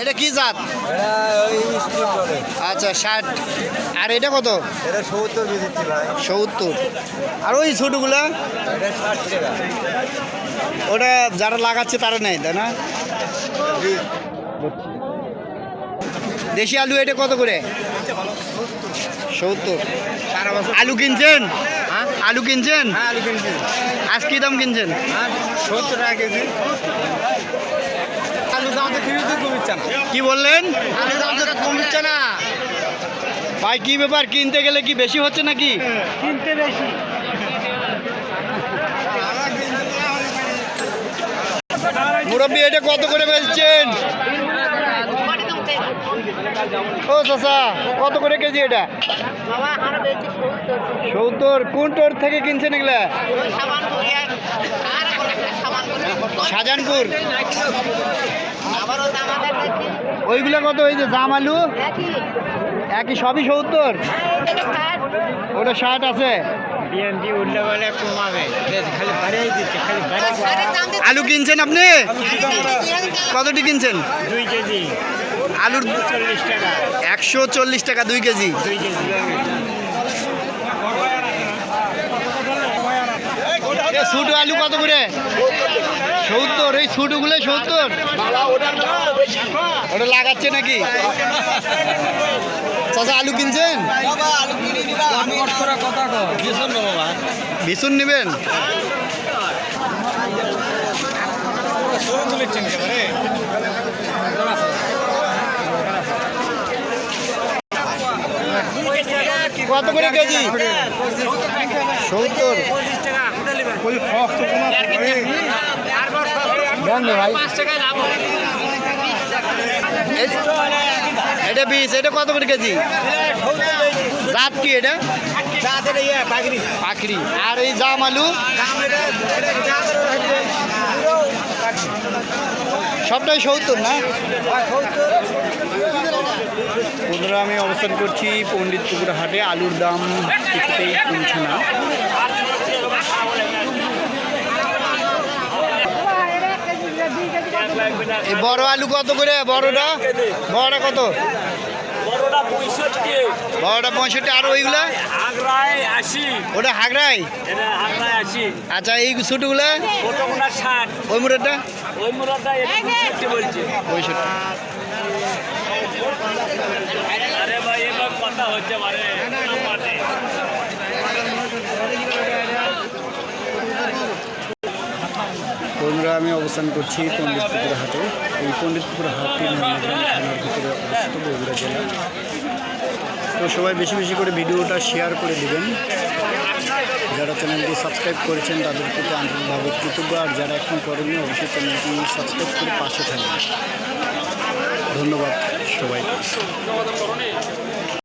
এটা কি জাত? আচ্ছা ষাট। আর এটা কত? এটা সত্তর আর ওই ছোটোগুলা? ওটা যারা লাগাচ্ছে তারা নেয় তাই না? দেশি আলু এটা কত করে? সত্তর। আলু কিনছেন? আলু কিনছেন? হ্যাঁ আজ কি দাম কিনছেন? হ্যাঁ সত্তর টাকা কেজি। আলু দাম তো ফিরে কমিচ্ছে না কি বললেন? আলু দাম তো কমিচ্ছে না। ভাই কি ব্যাপার? কিনতে গেলে কি বেশি হচ্ছে নাকি? কিনতে বেশি। মুরব্বী এটা কত করে বেচছেন? ও চাচা কত করে কেজি এটা? সত্তর। কোন টোর থেকে কিনছেন এগুলা? শাহজাহানপুর। ওইগুলা কত ওই যে জাম আলু? একই সবই সত্তর? ওটা ষাট আছে। আলু কিনছেন আপনি? কতটি কিনছেন? দুই কেজি। আলুর চল্লিশ টাকা। একশো চল্লিশ টাকা দুই কেজি দুই কেজি এ ছোটো আলু কত করে? সত্তর, এই ছোটোগুলো সত্তর। ওটা লাগাচ্ছে নাকি? চাচা, আলু কিনছেন? ভীষণ নেবেন? কত করে কেজি? সত্তর। বন্ধ ভাই। এটা বিশ এটা কত করে কেজি? জাত কি এটা? পাখরি আর এই জাম আলু? সবটাই সত্তর না? বন্ধুরা আমি অবস্থান করছি পণ্ডিত পুকুর হাটে। আলুর দাম কিছুতেই কমছে না। এই বড় আলু কত করে? বড়টা? বড়টা কত? বড়টা পঁয়ষট্টি। আর ওইগুলা? ওটা হাগড়াই এটা আচ্ছা এই ছোটোগুলা? ওই মুরাটা পঁয়ষট্টি আরে ভাই এবার কথা হচ্ছে মানে বন্ধুরা আমি অবস্থান করছি পণ্ডিতপুকুর হাটে, এই পণ্ডিতপুকুর হাটটি থানার ভিতরে অবস্থিত বগুড়া জেলা তো সবাই বেশি বেশি করে ভিডিওটা শেয়ার করে দিবেন। যারা চ্যানেলটি সাবস্ক্রাইব করেছেন, তাদের প্রতি আন্তরিকভাবে কৃতজ্ঞ। আর যারা এখন করেননি, অবশ্যই চ্যানেলটি সাবস্ক্রাইব করে পাশে থাকবেন। ধন্যবাদ সবাই